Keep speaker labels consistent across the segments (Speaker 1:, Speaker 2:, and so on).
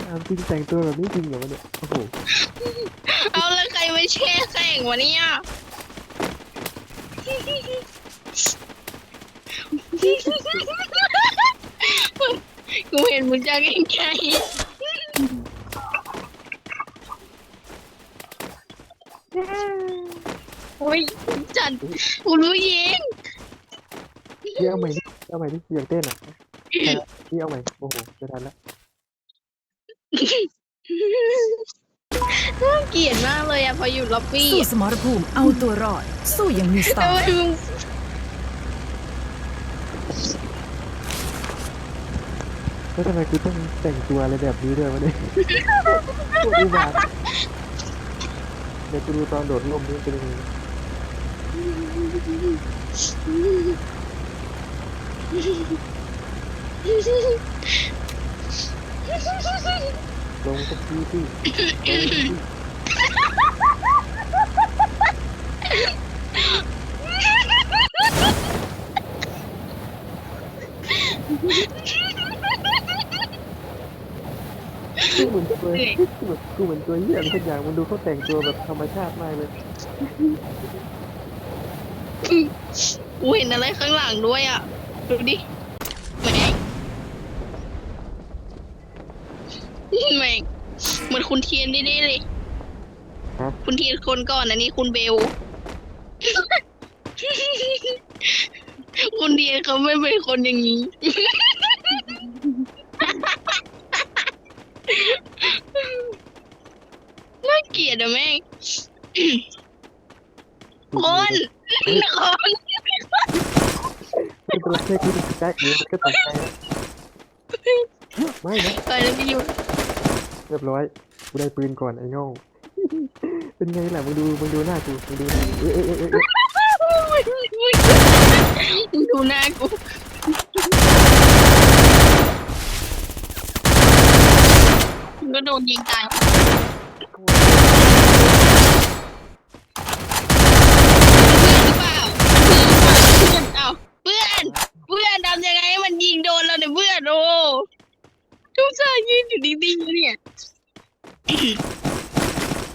Speaker 1: ถามจริงแต่งตัวแบบนี้จริงเหรอวะเนี่ยโอ้โห
Speaker 2: เอาแล้วใครไม่แช่แข่งวะเนี่ยกูเห็นมึงจะเก่งใจโอ้ยจัดกูรู้ยิง
Speaker 1: พี่เอาใหม่ดิเอาใหม่ดิอยากเต้นอะพี่เอาใหม่โอ้โหจะทันแล้ว
Speaker 2: น่าเกลียดมากเลยอะพออยู่ล็อบบี้
Speaker 3: สู้
Speaker 2: อะ
Speaker 3: สมรภูมิเอาตัวรอด สู้อย่างมีสไต
Speaker 2: ทำไม
Speaker 3: ล์
Speaker 2: มึง
Speaker 1: แล้วทำไมกูต้องแต่งตัวอะไรแบบนี้ด้วยวะเนี่ยโคตรอุบาทเดี๋ยวกูดูตอนโดดร่มนี่เป็นยังไง ลงสักทีพี่ลงสักทีกูเหมือนตัวเหมือนกูเหมือนตัวเหี้ยอะไรสักอย่างมันดูเขาแต่งตัวแบบธรรมชาติมากเลย
Speaker 2: กูเห็นอะไรข้างหลังด้วยอะ ดูดิแม่งแม่ง เหมือนคุณเทียนได้ๆเลย
Speaker 1: ฮะ
Speaker 2: คุณเทียนคนก่อนอันนี้คุณเบล คุณเทียนเขาไม่เป็นคนอย่างนี้ น่าเกลียดอะแม่งคนคน
Speaker 1: เป็นตัวแค่กูตกใจเองมันก็ตกใจแล้วไม่นะ
Speaker 2: ไปแล้วพี่อยู่
Speaker 1: เรียบร้อยกูได้ปืนก่อนไอ้โง่เป็นไงล่ะมึงดูมึงดูหน้ากูมึงดูหน้าเอ๊ะเอ๊ะเอ๊ะเอ๊ะ
Speaker 2: มึงดูหน้ากูมึงก็โดนยิงตายเพื่อนหรือเปล่าเพื่อนเอ้าเพื่อนเพื่อนทำยังไงให้มันยิงโดนเราเนี่ยเพื่อนโอ้ทุกท่านยืนอยู่ดีๆเนี่ย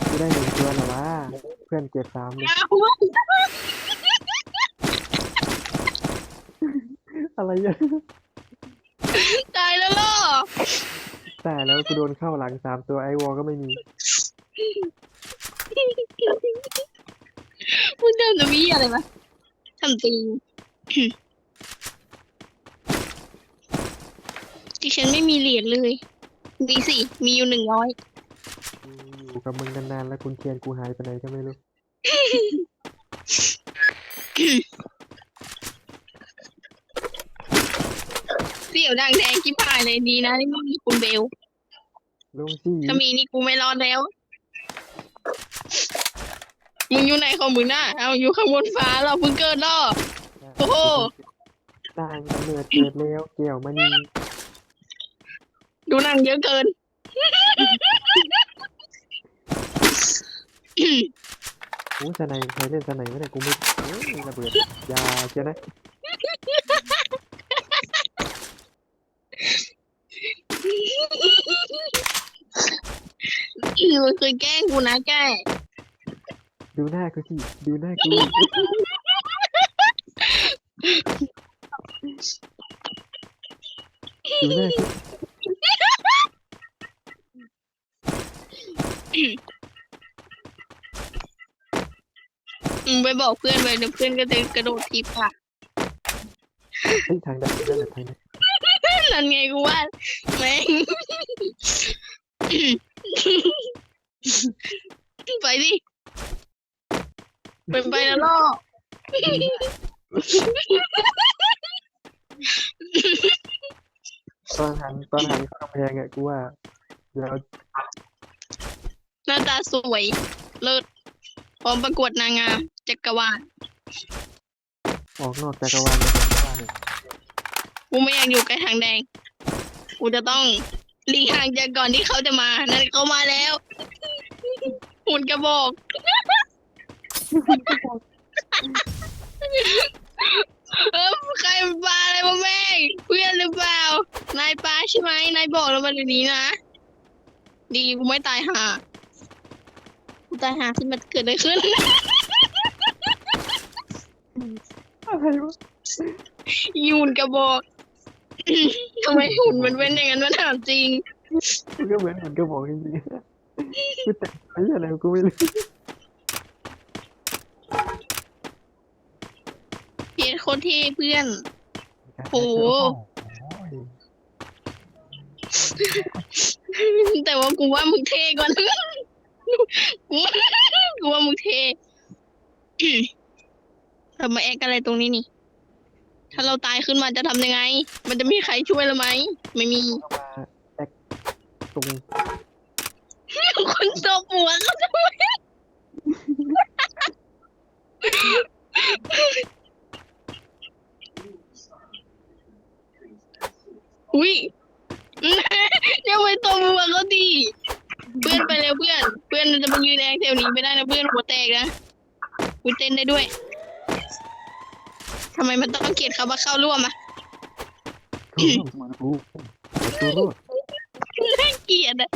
Speaker 1: กูได้หนึ่งตัวแล้ววะเพื่อนเก็บสามเลย
Speaker 2: เอา
Speaker 1: อะไรอะ
Speaker 2: ตายแล้วล่ะ
Speaker 1: แต่แล้วกูโดนเข้าหลังสามตัวไอวอลก็ไม่มี
Speaker 2: มึงทำจะมีอะไรวะทำจริงที่ฉันไม่มีเหรียญเลยมีสิ มีอยู่หนึ่งร้อย
Speaker 1: กูอยู่กับมึงนานๆแล้วคุณเทียนกูหายไปไหนก็ไม่รู้
Speaker 2: เสี่ยวดังแดงกิ๊บหายเลยดีนะที่ไม่มีคุณเบล
Speaker 1: ลงสี่
Speaker 2: ถ้ามีนี่กูไม่รอดแล้ว มึงอยู่ไหนของมึงน่ะเอาอยู่ข้างบนฟ้าเราเพิ่งเกิดล่อโอ้โห
Speaker 1: สร้างกำเนิดเกิดแล้วเกี่ยวมัน
Speaker 2: ดูหนังเยอะเกิน
Speaker 1: โอ้สนายใครเล่นสนายไม่ได้กูไม่โอ้ยระเบิดอยาเจ้านะ
Speaker 2: มึงไปบอกเพื่อนไปเดี๋ยวเพื่อนก็จะกระโดดทีปาก
Speaker 1: เฮ้ยทางดันนั่นแหละทางนั้น
Speaker 2: นั่นไงกูว่าแม่ง ไปดิเป็นไปแล้วล่อ
Speaker 1: ตอนหันตอนหันเข้ากำแพงอะกูว่าเดี๋ยว
Speaker 2: หน้าตาสวย เลิศ พร้อมประกวดนางงามจักรวาล
Speaker 1: ออกนอกจักรวาลเลยจักรวาลเนี่ย
Speaker 2: กูไม่อยากอยู่ใกล้ทางแดง กูจะต้องหลีกห่างจากก่อนที่เขาจะมา นั่นเขามาแล้วหุ่นกระบอกเออใครปลาอะไรวะแม่งเพื่อนหรือเปล่า นายปลาใช่ไหมนายบอกเรามาเดี๋ยวนี้นะ ดีกูไม่ตายห่ากู ตายห่าขึ้นมาเกิดอะไรขึ้น
Speaker 1: อะไรวะ
Speaker 2: ยูนกระบอก ทำไมหุ่นมันเป็นอย่างนั้นมันถามจริง
Speaker 1: มันก็เหมือนเหมือนกระบอกจริงๆกูแต่งไอ้อะไรกูไม่รู้
Speaker 2: เพียโคตรเท่เพื่อนโอ้แต่ว่ากูว่ามึงเท่กว่านั้น กูว่ากูว่ามึงเท่เรามาแอกอะไรตรงนี้นี่ ถ้าเราตายขึ้นมาจะทำยังไง มันจะมีใครช่วยเราไหม ไม่มี
Speaker 1: มาแอคตรง
Speaker 2: คนตบหัวเขาทำไมอุ้ยอย่าไปตบหัวเขาดี เพื่อนไปเร็วเพื่อน เพื่อนจะมายืนแดงแถวนี้ไม่ได้นะเพื่อนหัวแตกนะกูเต้นได้ด้วยทำไมมันต้องเกลียดเขามาเข้าร่วมอะ
Speaker 1: เหมือนกูตัวรอด
Speaker 2: น่าเกลียดอะ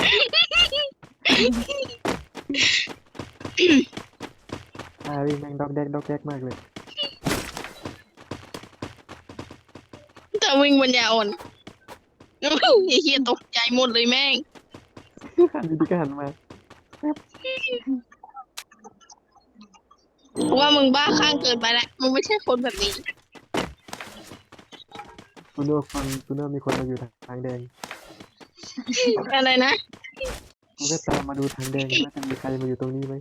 Speaker 1: อาวิแม่งดอกแดกดอกแดกมากเลย
Speaker 2: แต่วิ่งบนยาอ่อนไอ้เฮียตกใจหมดเลยแม่ง
Speaker 1: หันดีๆก็หันมา
Speaker 2: เพราะว่ามึงบ้าข้างเกินไปแล้วมึงไม่ใช่คนแบบนี้
Speaker 1: กูนึกว่าคนกูนึกว่ามีคนมาอยู่ทางแดง
Speaker 2: อะไรนะ
Speaker 1: กูก็ตามมาดูทางแดงว่าจะมีใครมาอยู่ตรงนี้ไหม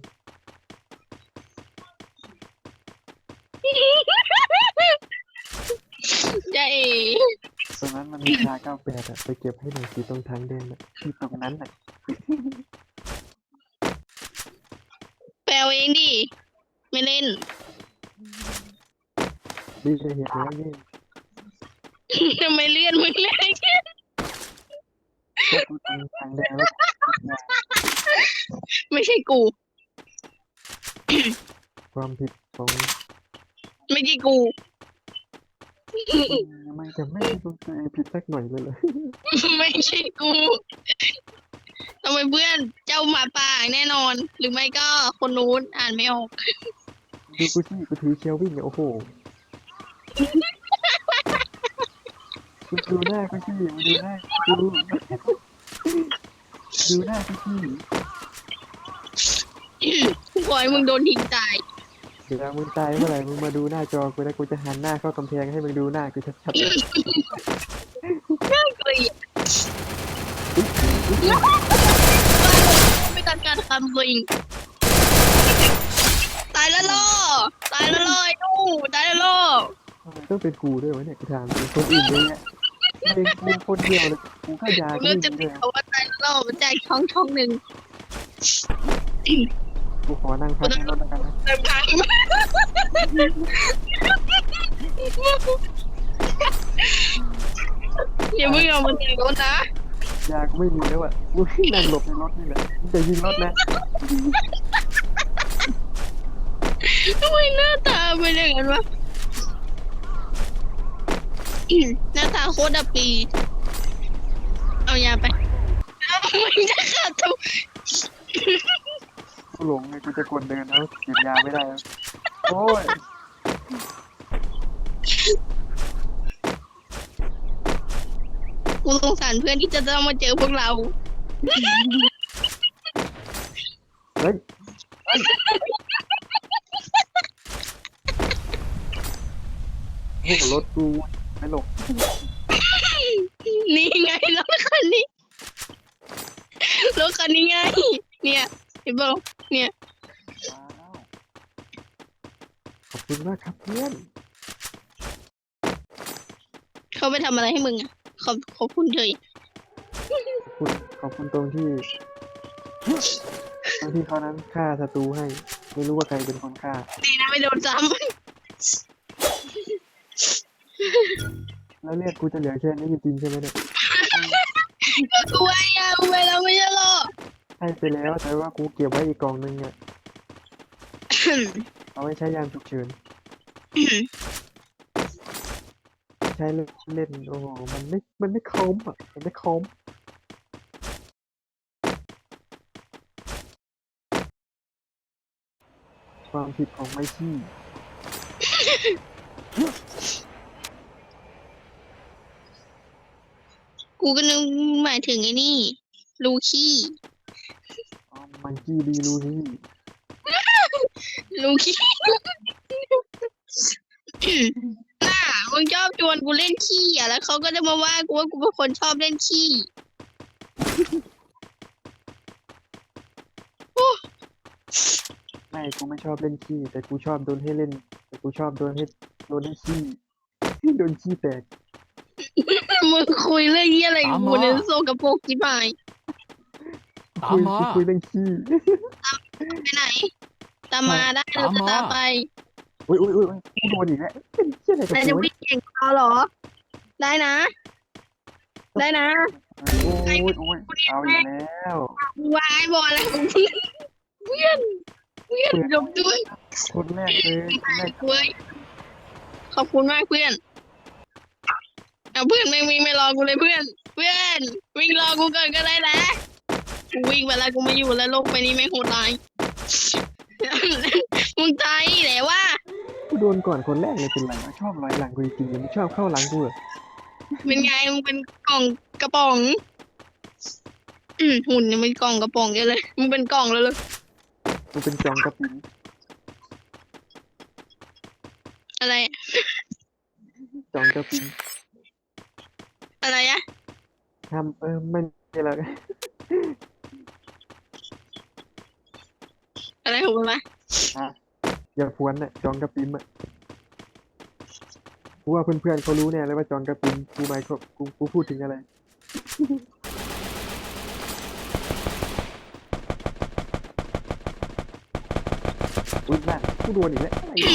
Speaker 2: จะเอ
Speaker 1: ตรงนั้นมันมีชาเก้าแปดอะไปเก็บให้หน่อยสิตรงทางแดงอะที่ตรงนั้นอะ
Speaker 2: แปลเองดิ ไม่เล่น
Speaker 1: ดีจะเห็นแล้วนี่
Speaker 2: ทำไมเลื่อนมึงเล่น
Speaker 1: ก็กูตรงทางแดงแล้ว
Speaker 2: ไม่ใช่กู
Speaker 1: ความผิดของ
Speaker 2: ไม่ใช่กู
Speaker 1: ไม่จะไม่ได้ตัวเองผิด สักหน่อยเลยเลย
Speaker 2: ไม่ใช่กูทำไมเพื่อนเจ้าหมาป่าแน่นอน หรือไม่ก็คนนู้นอ่านไม่ออก
Speaker 1: ดูกูที่กูถือเชลวิ่งอะโอ้โหกูดูหน้ากูที่มึงดูหน้ากูดูหน้ากูที่
Speaker 2: ขอให้มึงโดนทิ้งตาย
Speaker 1: เดี๋ยวมึงตายเมื่อไหร่มึงมาดูหน้าจอกูแล้วกูจะหันหน้าเข้ากำแพงให้มึงดูหน้ากูชัดๆเลยน่า
Speaker 2: เกลียดไม่ตัดการคำตัวเองตายแล้วล่อตายแล้วล่อไอ้หนูตายแล้วล่อ
Speaker 1: ทำไมต้องเป็นกูด้วยวะเนี่ยกูถามจริงคนอื่นเลยเนี่ยเป็นกูคนเดียวเลยกูก็ยา
Speaker 2: เริ่
Speaker 1: ไม่
Speaker 2: จะ
Speaker 1: มี
Speaker 2: ติ
Speaker 1: เล
Speaker 2: ด
Speaker 1: ย
Speaker 2: เขาว่าตายแล้วล่อมันแจช่องช่องหนึ่ง
Speaker 1: กูขอนั่งพักในรถแล้วกันนะ
Speaker 2: เติมพังอย่าเพิ่งเอามันจากรถนะ
Speaker 1: ยากูไม่มีแล้วอะกูนั่งหลบในรถนี่แหละมึงจะยิงรถนะ
Speaker 2: ทำไมหน้าตาเป็นอย่างนั้นวะหน้าตาโคตรดับปี เอายาไปเอาไม่จะขาดทุก
Speaker 1: กูหลงไงกูจะกดเดินแล้วหยิบยาไม่ได้แล้วโอ้ย
Speaker 2: กูสงสารเพื่อนที่จะต้องมาเจอพวกเรา
Speaker 1: เฮ้ยเฮ้ยรถกูไม่หลบ
Speaker 2: นี่ไงรถคันนี้รถคันนี้ไง เนี่ยเห็นเปล่า เนี่ย
Speaker 1: ว้าวขอบคุณมากครับเพื่อน
Speaker 2: เขาไปทำอะไรให้มึงอะขอบขอบคุณเฉย
Speaker 1: ขอบคุณขอบคุณตรงที่ตรงที่เขานั้นฆ่าศัตรูให้ ไม่รู้ว่าใครเป็นคนฆ่า
Speaker 2: ดีนะไม่โดนซ้
Speaker 1: แล้วเลือดกูจะเหลือแค่นี้จริงๆใช่ไหมเนี่ยำ
Speaker 2: กูไอ้ยากูไปแล้วไม่ใช่หรอ
Speaker 1: ใช่ไปแล้วแต่ว่ากูเก็บไว้อีกกองนึงเนี่ยเอาไว้ใช้ยามฉุกเฉินใช้เล่นเล่นโอ้โหมันไม่มันไม่คอมอะมันไม่คอมความผิดของไม่คี้
Speaker 2: กูก็นึกหมายถึงไอ้นี่ ลูคี้
Speaker 1: มันขี้ดีรู้นี่
Speaker 2: ลูคี้น่ามึงชอบชวนกูเล่นขี้อะแล้วเขาก็จะมาว่ากูว่ากูเป็นคนชอบเล่นขี้
Speaker 1: ไม่กูไม่ชอบเล่นขี้แต่กูชอบโดนให้เล่น แต่กูชอบโดนให้โดนให้ขี้โดนขี้แตก
Speaker 2: มึงคุยเรื่องยี่อะไรกับกูเนี่ยโซกระโปรกจิบหาย
Speaker 4: ตามมา
Speaker 1: คุยคุยเรื่องขี้
Speaker 2: ไปไหน ตามมาได้เราจะตามไป
Speaker 1: อุ้ยอุ้ยอุ้ยกูโดนอีกแล้วเป็นเชี่ยอะไรกับ
Speaker 2: นายจะ
Speaker 1: กูวะ
Speaker 2: วิ่งเก่งกว่าเราเหรอ ได้นะ ได้นะ
Speaker 1: โอ้ยโอ้ยเอาอีกแล้ว
Speaker 2: วายบอลอะไรของมึงเพื่อนเพื่อนจบด้วย
Speaker 1: คนแรกเลยคนแรก
Speaker 2: เว้ยขอบคุณมากเพื่อนเอาเพื่อนไม่วิ่งไม่รอกูเลยเพื่อน เพื่อนวิ่งรอกูก่อนก็ได้นะ กูวิ่งไปแล้วกูไม่อยู่แล้วโลกไปนี้ไม่งโหดร้าย มึงตายอีกแล้วว่า
Speaker 1: กูโดนก่อนคนแรกเลยเป็นไรวะชอบลอยหลังกูจริงๆมึงชอบเข้าหลังกูเหรอ
Speaker 2: เป็นไงมึงเป็นกล่องกระป๋อง อืมหุ่นยังเป็นกล่องกระป๋องเยอะเลยมึงเป็นกล่องเลยเลย
Speaker 1: กูเป็นจองกระปิน
Speaker 2: อะไรอะ
Speaker 1: จองกระปิน
Speaker 2: อะไรอะ
Speaker 1: ทำเออไม่มีอะไร
Speaker 2: อะไรของมึงวะ
Speaker 1: อย่าพวนน่ะจองกระปินอะกูว่าเพื่อนๆเขารู้แน่เลยว่าจองกระปินกูหมายความกูกูพูดถึงอะไรอุ้ยนั่นกูโดนอีกแล้วอะไรวะ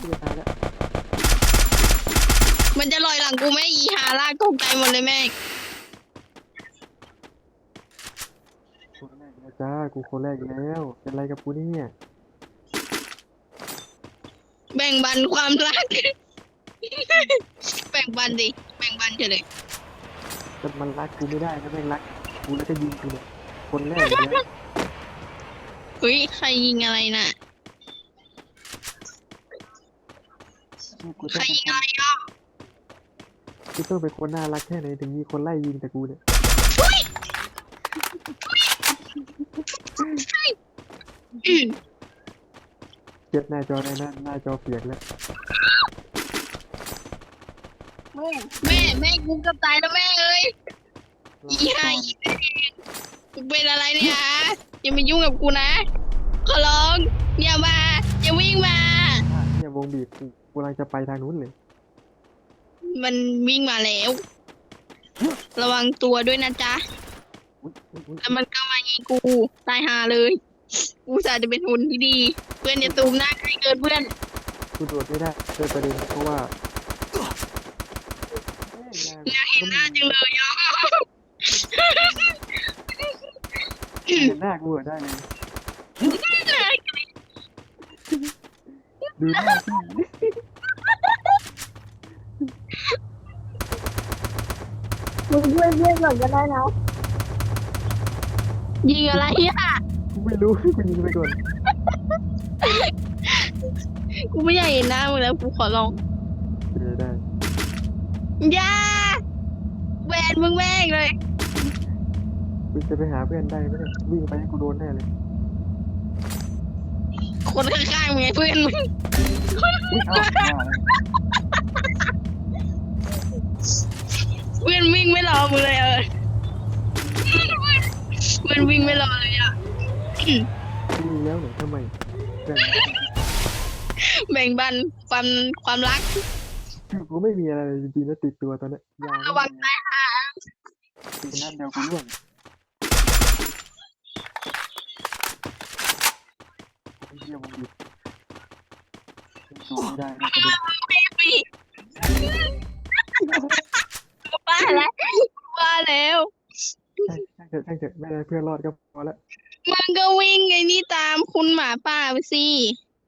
Speaker 1: กูจะตายแล้ว
Speaker 2: มันจะลอยหลังกูไหมอีหาลากตกใจหมดเลยแม่ง
Speaker 1: คนแรกแล้ว จ้า กูคนแรกอีกแล้ว เป็นไรกับกูเนี่ย
Speaker 2: แบ่งบันความรัก แบ่งบันดิ แบ่งบันเฉยเลย
Speaker 1: แต่มันรักกูไม่ได้นะแม่งรัก กูแล้วก็ยิงกูเนี่ยคนแรกอีกแล้ว
Speaker 2: เฮ้ยใครยิงอะไรน่ะ
Speaker 1: กู
Speaker 2: ใค
Speaker 1: ต้
Speaker 2: ร
Speaker 1: อง
Speaker 2: ยิงอะไรอะ
Speaker 1: กูต้องเป็นคนน่ารักแค่ไหนถึงมีคนไล่ยิงแต่กูเนี่ย
Speaker 2: อืม
Speaker 1: เจ็บหน้าจอในหน้าหน้าจอเปียกแล้ว
Speaker 2: แม่แม่กูเกับตายแล้วแม่เอ้ยอีห่าอีแม่กูเป็นอะไรเนี่ยฮะอย่ามายุ่งกับกูนะขอร้องอย่ามาอย่าวิ่งมา
Speaker 1: เนี่ยวงบีบกูกูกำลังจะไปทางนู้นเลย
Speaker 2: มันวิ่งมาแล้ว ระวังตัวด้วยนะจ๊ะ
Speaker 1: อุ๊ยอุ๊ยอุ๊ย
Speaker 2: แล้วมันก็มายิง กูตายหาเลย กูสาจะเป็นหุ่นที่ดี เพื่อนอย่าตูมหน้าใครเกินเพื่อน
Speaker 1: กูโดดไม่ได้โดยประเด็นเพราะว่า
Speaker 2: อยากเห็นหน้าจังเลยอะ
Speaker 1: เห็นหน้ากูเหรอได้เลยดูหน้าพี่
Speaker 2: มึงช่วยเพื่อนก่อนก็ได้นะ ยิงอะไรอะ
Speaker 1: กูไม่รู้กูยิงไปก่อน
Speaker 2: กูไม่อยากเห็นหน้ามึงแล้วกูขอร้อง
Speaker 1: เออได้
Speaker 2: อย่าแหวนมึงแม่งเลย
Speaker 1: กูจะไปหาเพื่อนได้ไหมเนี่ยวิ่งไปให้กูโดนแน่เลย
Speaker 2: คนข้างๆมึงไงเพื่อนมึง
Speaker 1: อุ้ยเอ้าว่าแล้ว
Speaker 2: เพื่อนวิ่งไม่รอมึงเลยเออ เพื่อนวิ่งไม่รอเลยอะ
Speaker 1: วิ่งแล้วเหรอทำไมเพื่อน
Speaker 2: แบ่งบันความความรัก
Speaker 1: คือกูไม่มีอะไรเลยจริงๆแล้วติดตัวตอนเนี้ยยา
Speaker 2: ระวังตายหา
Speaker 1: ตีนัดเดียวกูร่วงไอ้เหี้ยมึงหยุดสู้ไม่ได้นะประเด็น
Speaker 2: ปีบ้าแล้วบ้าแล้ว
Speaker 1: ใช่ใช่เถอะใช่เถอะไม่ได้เพื่อนรอดก็พอละ
Speaker 2: มันก็วิ่งไงนี่ตามคุณหมาป่าไปสิ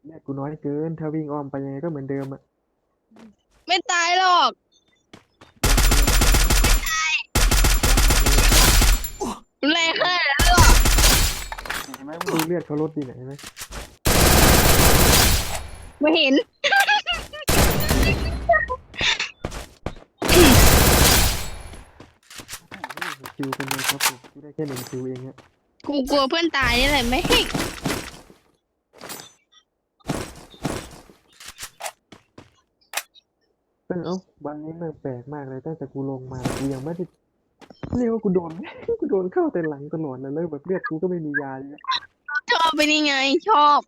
Speaker 1: เนี่ยกูน้อยเกิน ถ้าวิ่งอ้อมไปยังไงก็เหมือนเดิมอะ
Speaker 2: ไม่ตายหรอกแรงขนาดนั้นหรอ
Speaker 1: เห็นไหมมึงดูเลือดเขาลดดีไหนอยเห็นไหม
Speaker 2: ไม่เห็น
Speaker 1: คิวกันเลยครับผมกูได้แค่หนึ่งคิวเองฮะ
Speaker 2: กูกลัวเพื่อนตายนี่แหละไม่ให้
Speaker 1: เออเอ้าวันนี้มันแปลกมากเลยตั้งแต่กูลงมากูยังไม่ได้เรียกว่ากูโดน กูโดนเข้าแต่หลังตลอดเลยแล้วแบบเลือดกูก็ไม่มียาเลย
Speaker 2: ชอบไปนี่ไง ชอบ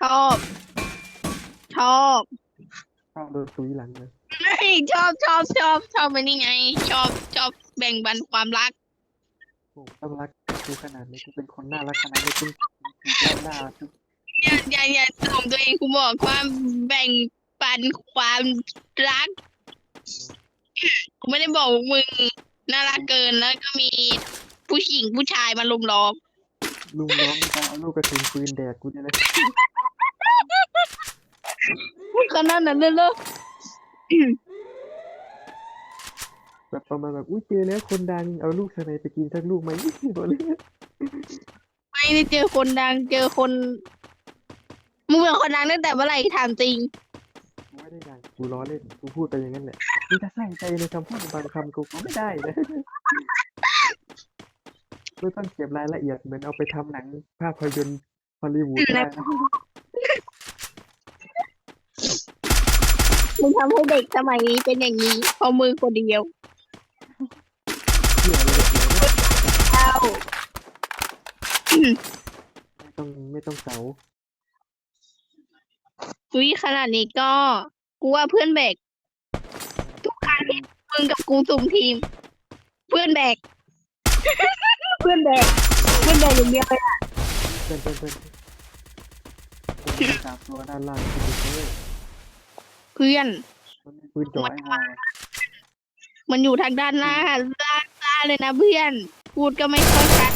Speaker 2: ชอบ ชอบ
Speaker 1: เข้าโดนตุยหลังเลย
Speaker 2: เฮ้ยชอบชอบชอบชอบไปนี่ไง ชอบชอบ แบ่งปันความรัก
Speaker 1: โอ้ต้องรักกูขนาดนี้กูเป็นคนน่ารักขนาดนี้กูถูกหน้าทุก
Speaker 2: อย่าอย่าอย่าส่งตัวเองกูบอกว่าแบ่งปันความรักกูไม่ได้บอกว่ามึงน่ารักเกินแล้วก็มีผู้หญิงผู้ชายมาลุมล้อม
Speaker 1: ลุงน้องตาเอาลูกกระสุนปืนแดกกูเนี่ยเลย
Speaker 2: ขนาดนั้นเลยเหรอ
Speaker 1: แบบประมาณแบบอุ้ยเจอแล้วคนดังเอาลูกสไนไปกินสักลูกไหมบอกเลย
Speaker 2: ไม่ได้เจอคนดังเจอคนมึงเป็นคนดังตั้งแต่เมื่อไหร่ถามจริง
Speaker 1: กูไม่ได้ดังกูล้อเล่นกูพูดไปอย่างนั้นแหละมึงจะใส่ใจในคำพูดบางคำกูก็ไม่ได้นะไม่ต้องเก็บรายละเอียดเหมือนเอาไปทำหนังภาพยนตร์ฮอลลีวูดได้นะ
Speaker 2: มึงทำให้เด็กสมัยนี้เป็นอย่างนี้เพราะมือคนเดียว
Speaker 1: เชื่อเลยเดี๋ยวนะ
Speaker 2: เจ้า
Speaker 1: ไม่ต้องไม่ต้องเสา
Speaker 2: วิขนาดนี้ก็กูว่าเพื่อนแบก ทุกครั้งที่มึงกับกูสุ่มทีม เพื่อนแบก เพื่อนแบก เพื่อนแบกอย่างเดียวเลยอะ
Speaker 1: เพื่อนเพื่อนเพื่อนเพื่อนสามตัวด้านล่างคือเพื่อน
Speaker 2: เพื่อน
Speaker 1: มันมีปืนจ่อไอ้ฮอ
Speaker 2: มันอยู่ทางด้านหน้าล่างล่างเลยนะเพื่อน พูดก็ไม่ค่อยชัดด้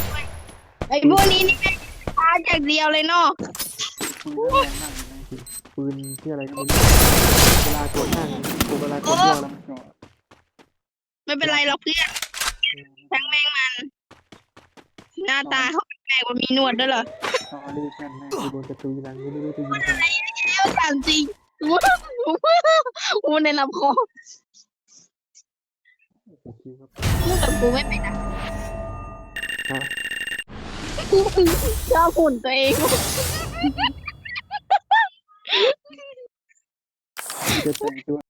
Speaker 2: วย ไอ้พวกนี้นี่ไม่ช้าอย่างเดียวเลยเนาะ
Speaker 1: ปืนแรงมากเลยนะจริงปืนที่อะไรก็ไม่รู้เวลากดนั่งกดเวลากดย่อแล้วมันจ่อ
Speaker 2: ไม่เป็นไรหรอกเพื่อนช่างแม่งมัน หน้าตาเขาแปลกๆว่ามีหนวดด้วยเหรอ
Speaker 1: ต่อรีบกันแม่งกูโดนจะตีหลังกูไม่รู้จะยิงใคร
Speaker 2: เอ้าถามจริงกูในลำคอ
Speaker 1: โอ้โหคิวครับ
Speaker 2: พูดกับกูไม่เป็นอะ
Speaker 1: ฮะ
Speaker 2: ชอบหุ่นตัวเอง
Speaker 1: จะแต่งตัว